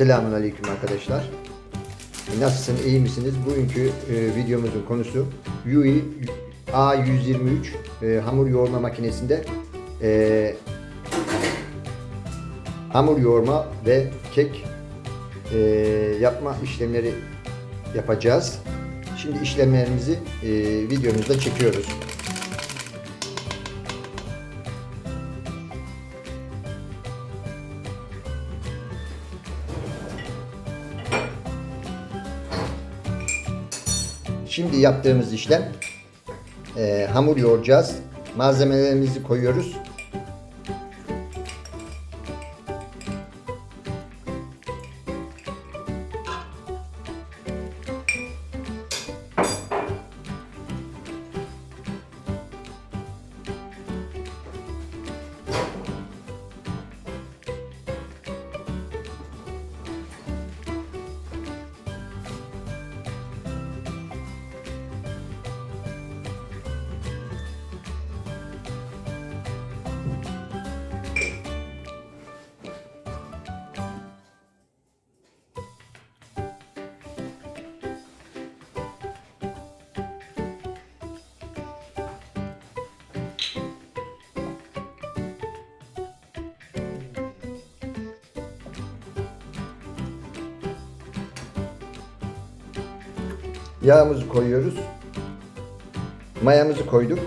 Selamun Aleyküm arkadaşlar. Nasılsın, iyi misiniz? Bugünkü e, videomuzun konusu Yui A123 e, hamur yoğurma makinesinde e, hamur yoğurma ve kek e, yapma işlemleri yapacağız. Şimdi işlemlerimizi e, videomuzda çekiyoruz. Şimdi yaptığımız işlem e, hamur yoğuracağız. Malzemelerimizi koyuyoruz. Yağımızı koyuyoruz. Mayamızı koyduk.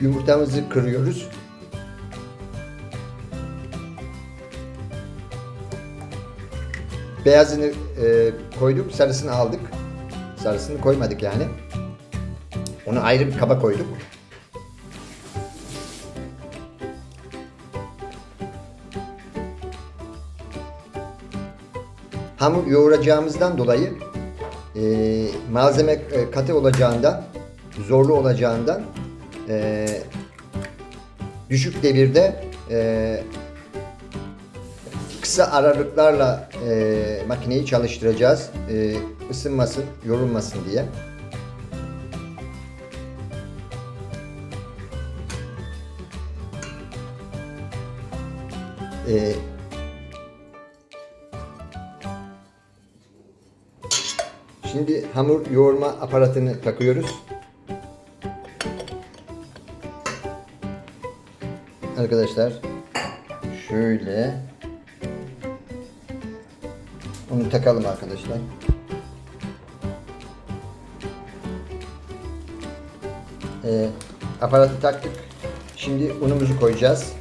Yumurtamızı kırıyoruz. Beyazını e, koyduk, sarısını aldık. Sarısını koymadık yani. Onu ayrı bir kaba koyduk. Hamur yoğuracağımızdan dolayı e, malzeme e, katı olacağından, zorlu olacağından e, düşük devirde e, kısa aralıklarla e, makineyi çalıştıracağız. E, ısınmasın, yorulmasın diye. E, şimdi hamur yoğurma aparatını takıyoruz. Arkadaşlar şöyle onu takalım arkadaşlar. Ee, aparatı taktık. Şimdi unumuzu koyacağız.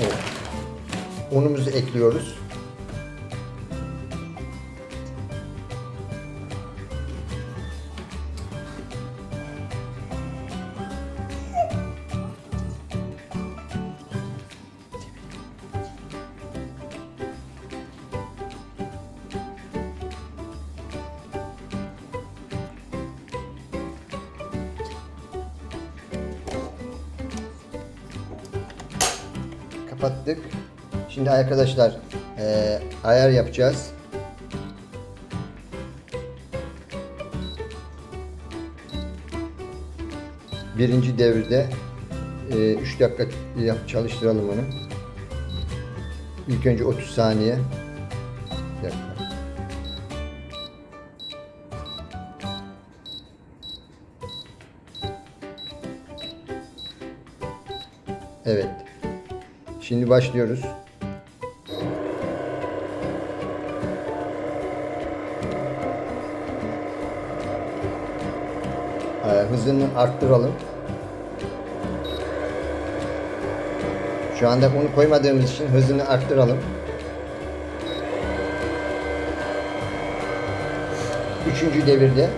Evet. Unumuzu ekliyoruz. Kapattık. Şimdi arkadaşlar eee, ayar yapacağız. Birinci devirde 3 dakika yap, çalıştıralım onu. İlk önce 30 saniye. Evet. Şimdi başlıyoruz. Ee, hızını arttıralım. Şu anda bunu koymadığımız için hızını arttıralım. Üçüncü devirde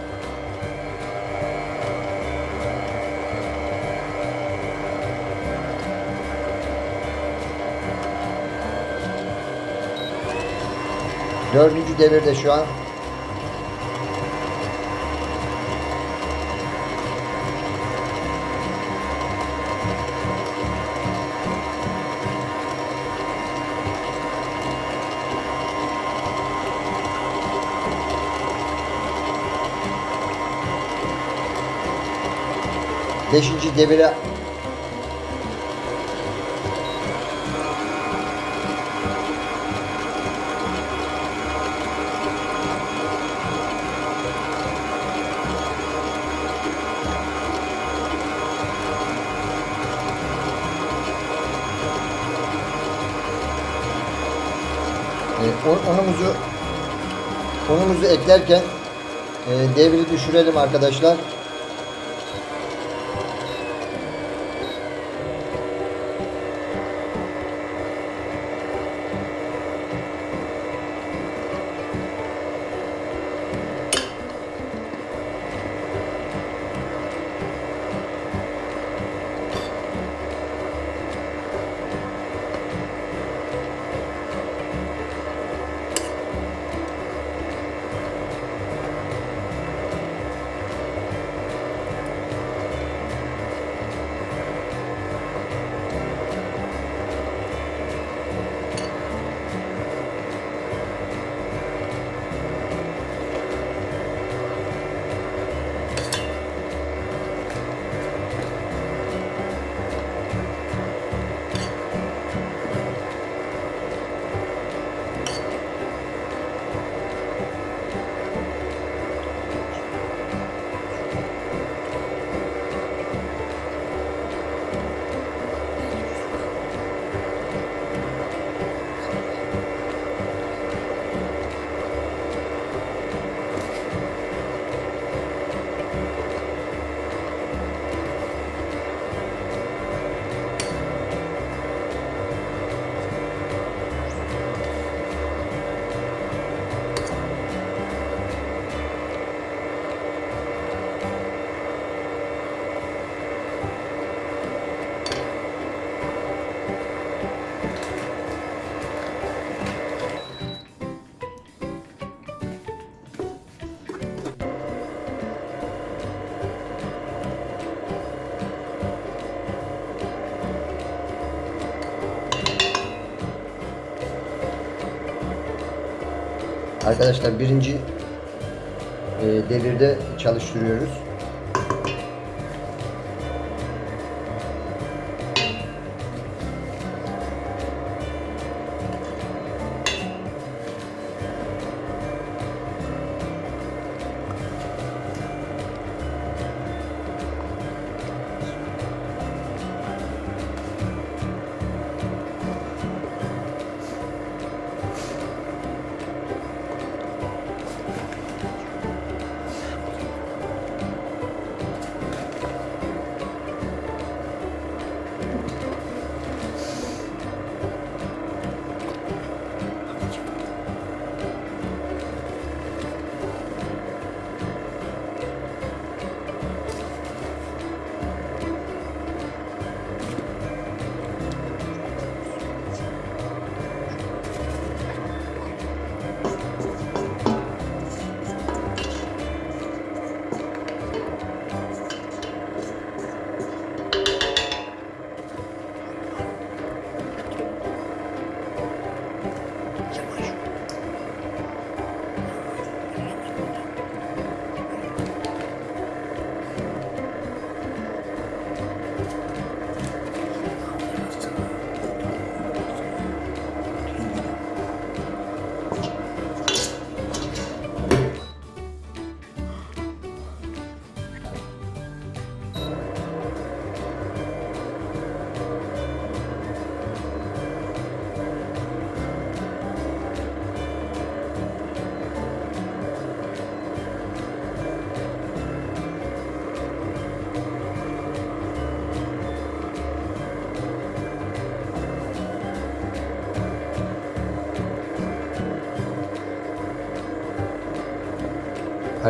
Dördüncü devirde şu an. Beşinci devire Unumuzu unumuzu eklerken e, devri düşürelim arkadaşlar. Arkadaşlar birinci e, devirde çalıştırıyoruz.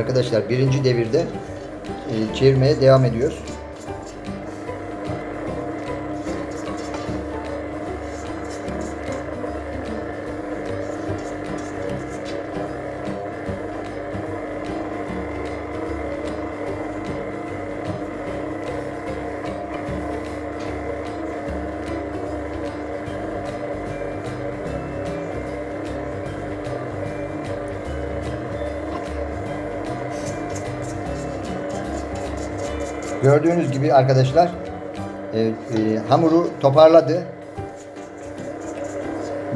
Arkadaşlar birinci devirde e, çevirmeye devam ediyoruz. Gördüğünüz gibi arkadaşlar e, e, hamuru toparladı.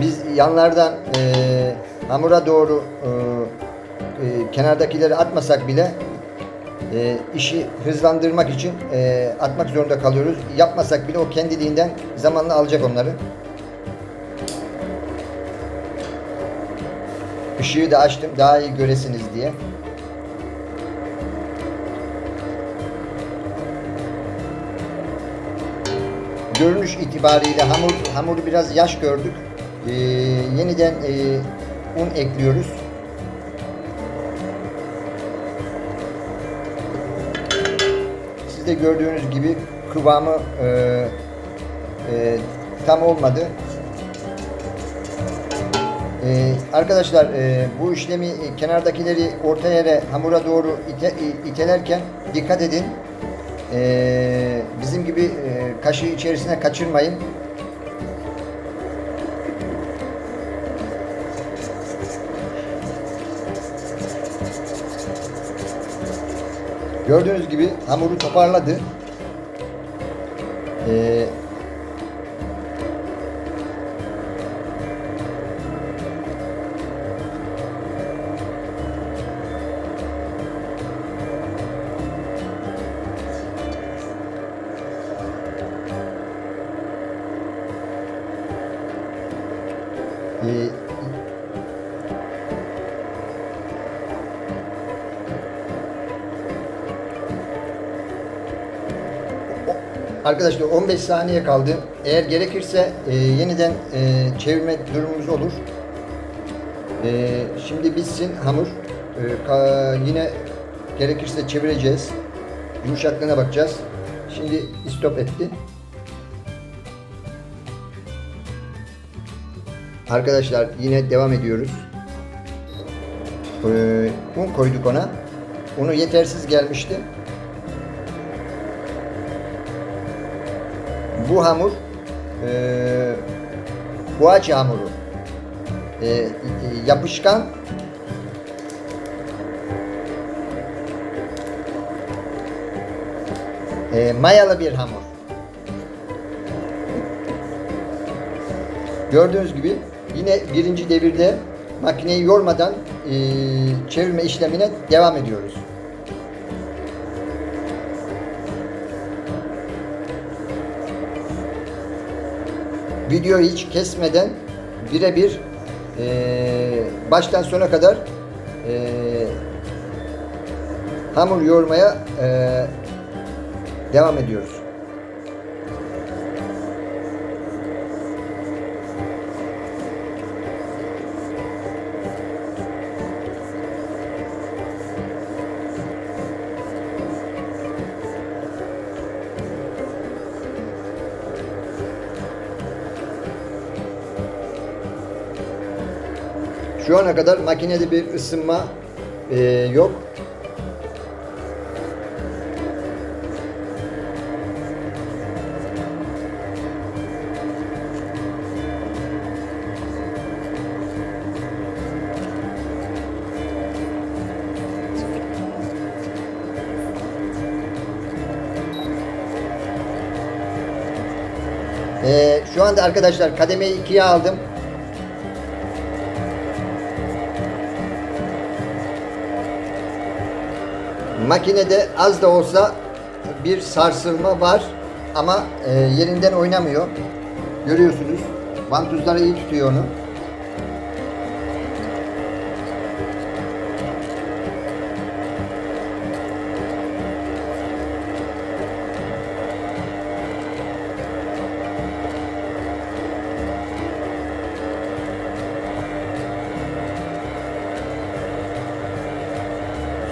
Biz yanlardan e, hamura doğru e, e, kenardakileri atmasak bile e, işi hızlandırmak için e, atmak zorunda kalıyoruz. Yapmasak bile o kendiliğinden zamanla alacak onları. Işığı da açtım daha iyi göresiniz diye. Görünüş itibariyle hamur hamuru biraz yaş gördük. Ee, yeniden e, un ekliyoruz. Siz de gördüğünüz gibi kıvamı e, e, tam olmadı. Ee, arkadaşlar e, bu işlemi e, kenardakileri orta yere hamura doğru ite, itelerken dikkat edin. Ee, bizim gibi e, kaşığı içerisine kaçırmayın. Gördüğünüz gibi hamuru toparladı. Ee, Arkadaşlar 15 saniye kaldı. Eğer gerekirse e, yeniden e, çevirme durumumuz olur. E, şimdi bitsin hamur. E, ka- yine gerekirse çevireceğiz. Yumuşaklığına bakacağız. Şimdi stop etti. Arkadaşlar yine devam ediyoruz. Ee, un koyduk ona. Unu yetersiz gelmişti. Bu hamur e, poğaça hamuru. E, e, yapışkan e, mayalı bir hamur. Gördüğünüz gibi yine birinci devirde makineyi yormadan e, çevirme işlemine devam ediyoruz. Videoyu hiç kesmeden birebir e, baştan sona kadar e, hamur yoğurmaya e, devam ediyoruz. Şu ana kadar makinede bir ısınma e, yok. E, şu anda arkadaşlar kademeyi ikiye aldım. Makinede az da olsa bir sarsılma var ama e, yerinden oynamıyor. Görüyorsunuz. Vantuzları iyi tutuyor onu.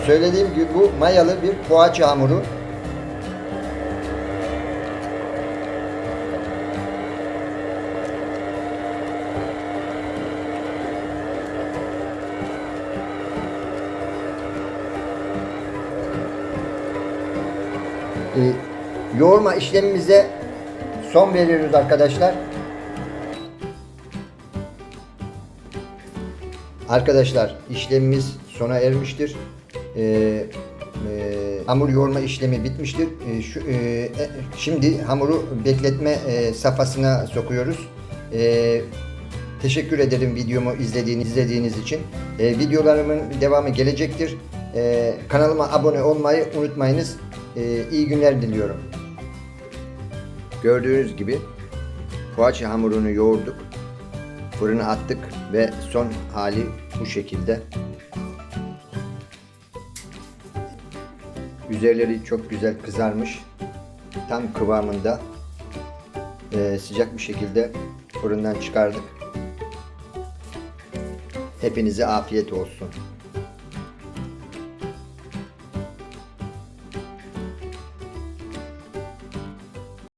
Söylediğim gibi bu mayalı bir poğaça hamuru. Ee, yoğurma işlemimize son veriyoruz arkadaşlar. Arkadaşlar işlemimiz sona ermiştir. Ee, e, hamur yoğurma işlemi bitmiştir. E, şu, e, e, şimdi hamuru bekletme e, safhasına sokuyoruz. E, teşekkür ederim videomu izlediğiniz, izlediğiniz için. E, videolarımın devamı gelecektir. E, kanalıma abone olmayı unutmayınız. E, iyi günler diliyorum. Gördüğünüz gibi poğaça hamurunu yoğurduk. Fırına attık ve son hali bu şekilde. Üzerleri çok güzel kızarmış. Tam kıvamında. Ee, sıcak bir şekilde fırından çıkardık. Hepinize afiyet olsun.